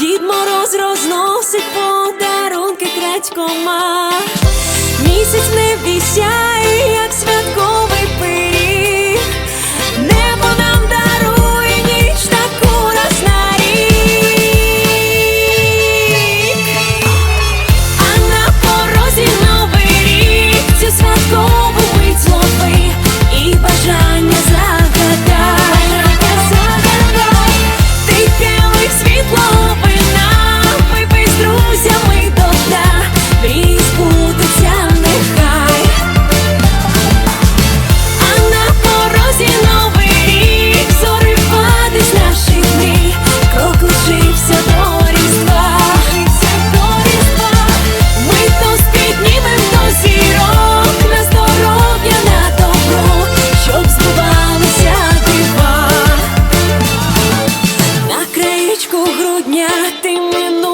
Дід мороз розносить подарунки крадькома, місяць не вісяє. Річку грудня ти минув.